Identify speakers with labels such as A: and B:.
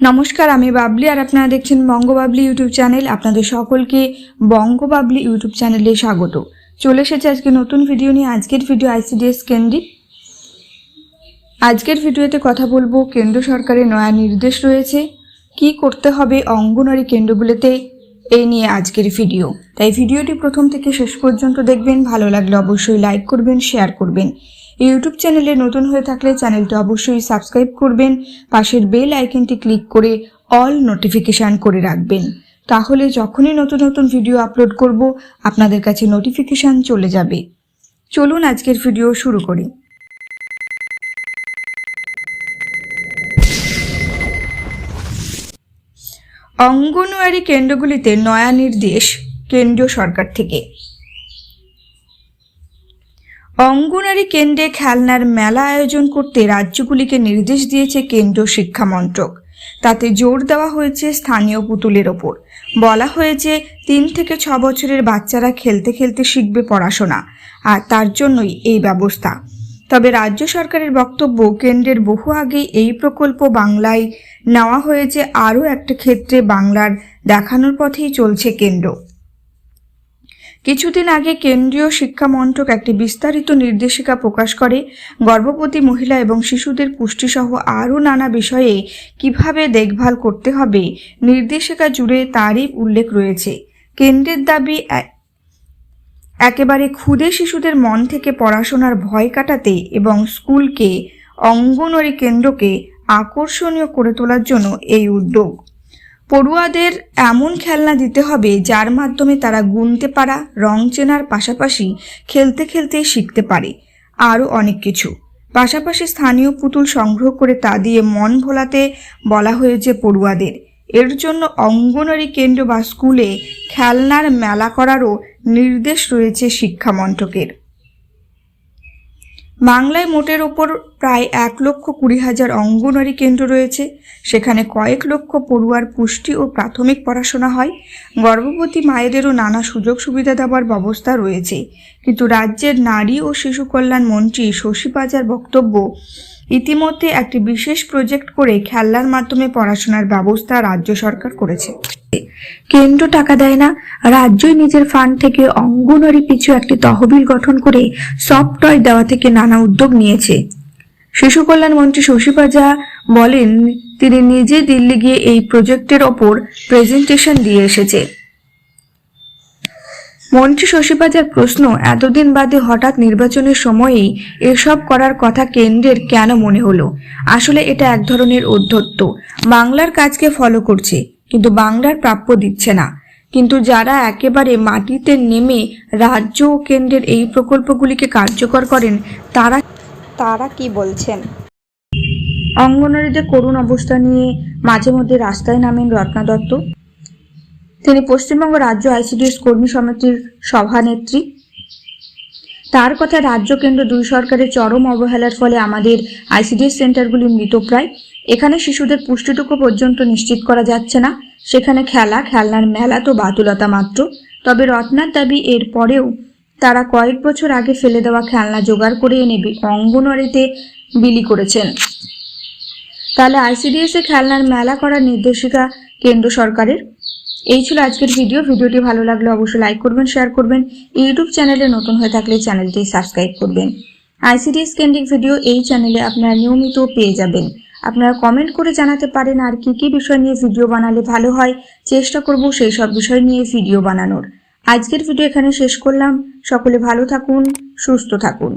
A: নমস্কার, আমি বাবলি আর আপনারা দেখছেন বঙ্গবাবলি ইউটিউব চ্যানেল। আপনাদের সকলকে বঙ্গবাবলি ইউটিউব চ্যানেলে স্বাগত। চলে এসেছে আজকে নতুন ভিডিও নিয়ে। আজকের ভিডিও আইসিডিএস কেন্দ্রিক। আজকের ভিডিওতে কথা বলব কেন্দ্র সরকারের নয়া নির্দেশ রয়েছে। কি করতে হবে অঙ্গনওয়াড়ি কেন্দ্রগুলোতে? এই নিয়ে আজকের ভিডিও। তাই ভিডিওটি প্রথম থেকে শেষ পর্যন্ত দেখবেন। ভালো লাগলে অবশ্যই লাইক করবেন শেয়ার করবেন। ইউটিউব চ্যানেলে নতুন হয়ে থাকলে চ্যানেলটি অবশ্যই সাবস্ক্রাইব করবেন, পাশের বেল আইকনটি ক্লিক করে অল নোটিফিকেশান করে রাখবেন। তাহলে যখনই নতুন নতুন ভিডিও আপলোড করব, আপনাদের কাছে নোটিফিকেশান চলে যাবে। চলুন আজকের ভিডিও শুরু করি। অঙ্গনওয়াড়ি কেন্দ্রগুলিতে নয়া নির্দেশ কেন্দ্রীয় সরকার থেকে। অঙ্গনারী কেন্দ্রে খেলনার মেলা আয়োজন করতে রাজ্যগুলিকে নির্দেশ দিয়েছে কেন্দ্রীয় শিক্ষা মন্ত্রক। তাতে জোর দেওয়া হয়েছে স্থানীয় পুতুলের ওপর। বলা হয়েছে, তিন থেকে ছ বছরের বাচ্চারা খেলতে খেলতে শিখবে পড়াশোনা, আর তার জন্যই এই ব্যবস্থা। তবে রাজ্য সরকারের বক্তব্য, কেন্দ্রের বহু আগেই এই প্রকল্প বাংলায় নেওয়া হয়েছে। আরও একটা ক্ষেত্রে বাংলার দেখানোর পথেই চলছে কেন্দ্র। কিছুদিন আগে কেন্দ্রীয় শিক্ষা মন্ত্রক একটি বিস্তারিত নির্দেশিকা প্রকাশ করে, গর্ভবতী মহিলা এবং শিশুদের পুষ্টিসহ আরও নানা বিষয়ে কীভাবে দেখভাল করতে হবে, নির্দেশিকা জুড়ে তারই উল্লেখ রয়েছে। কেন্দ্রের দাবি একেবারে ক্ষুদে শিশুদের মন থেকে পড়াশোনার ভয় কাটাতে এবং স্কুলকে, অঙ্গনওয়াড়ি কেন্দ্রকে আকর্ষণীয় করে তোলার জন্য এই উদ্যোগ। পড়ুয়াদের এমন খেলনা দিতে হবে যার মাধ্যমে তারা গুনতে পারা, রং চেনার পাশাপাশি খেলতে খেলতে শিখতে পারে। আরও অনেক কিছু। পাশাপাশি স্থানীয় পুতুল সংগ্রহ করে তা দিয়ে মন ভোলাতে বলা হয়েছে পড়ুয়াদের। এর জন্য অঙ্গনওয়াড়ি কেন্দ্র বা স্কুলে খেলনার মেলা করারও নির্দেশ রয়েছে শিক্ষা মন্ত্রকের। বাংলায় মোটের ওপর প্রায় এক লক্ষ কুড়ি হাজার অঙ্গনওয়াড়ি কেন্দ্র রয়েছে। সেখানে কয়েক লক্ষ পড়ুয়ার পুষ্টি ও প্রাথমিক পড়াশোনা হয়। গর্ভবতী মায়েদেরও নানা সুযোগ সুবিধা দেওয়ার ব্যবস্থা রয়েছে। কিন্তু রাজ্যের নারী ও শিশু কল্যাণ মন্ত্রী শশী পাজার বক্তব্য, ইতিমধ্যে একটি বিশেষ প্রজেক্ট করে খেলনার মাধ্যমে পড়াশোনার ব্যবস্থা রাজ্য সরকার করেছে। কেন্দ্র টাকা দেয় না। রাজ্যই নিজের ফান্ড থেকে অঙ্গনওয়াড়ি পিছু একটি তহবিল গঠন করে সফট টয় দেওয়া থেকে নানা উদ্যোগ নিয়েছে। শিশু কল্যাণ মন্ত্রী শশী পাজা বলেন, তিনি নিজে দিল্লি গিয়ে এই প্রজেক্টের ওপর প্রেজেন্টেশন দিয়ে এসেছে। মন্ত্রী শশী পাজার প্রশ্ন, এতদিন বাদে হঠাৎ নির্বাচনের সময়েই এসব করার কথা কেন্দ্রের কেন মনে হলো? আসলে এটা এক ধরনের অধ্যত্ত বাংলার কাজকে ফলো করছে। কিন্তু বাংলার প্রাপ্য দিচ্ছে না। কিন্তু যারা একেবারে মাটিতে নেমে রাজ্য ও কেন্দ্রের এই প্রকল্পগুলিকে কার্যকর করেন, তারা
B: তারা কি বলছেন?
A: অঙ্গনওয়াড়িদের করুণ অবস্থা নিয়ে মাঝে মধ্যে রাস্তায় নামেন রত্না দত্ত। তিনি পশ্চিমবঙ্গ রাজ্য আইসিডিএস কর্মী সমিতির সভানেত্রী। তার কথা রাজ্য কেন্দ্র দুই সরকারের চরম অবহেলার ফলে আমাদের আইসিডিএস সেন্টারগুলি মৃতপ্রায় এখানে শিশুদের পুষ্টিটুকু পর্যন্ত নিশ্চিত করা যাচ্ছে না। সেখানে খেলা, খেলনার মেলা তো বাতুলতা মাত্র। তবে রত্নার দাবি এর পরেও তারা কয়েক বছর আগে ফেলে দেওয়া খেলনা জোগাড় করে এনে অঙ্গনওয়াড়িতে বিলি করেছেন। তাহলে আইসিডিএস খেলনার মেলা করার নির্দেশিকা কেন্দ্র সরকারের? এই ছিল আজকের ভিডিও। ভিডিওটি ভালো লাগলে অবশ্যই লাইক করবেন, শেয়ার করবেন। ইউটিউব চ্যানেলে নতুন হয়ে থাকলে চ্যানেলটি সাবস্ক্রাইব করবেন। আইসিডিএস কেন্দ্রিক ভিডিও এই চ্যানেলে আপনারা নিয়মিত পেয়ে যাবেন। আপনারা কমেন্ট করে জানাতে পারেন আর কি কি বিষয় নিয়ে ভিডিও বানালে ভালো হয়। চেষ্টা করব সেই সব বিষয় নিয়ে ভিডিও বানানোর। আজকের ভিডিও এখানে শেষ করলাম। সকলে ভালো থাকুন, সুস্থ থাকুন।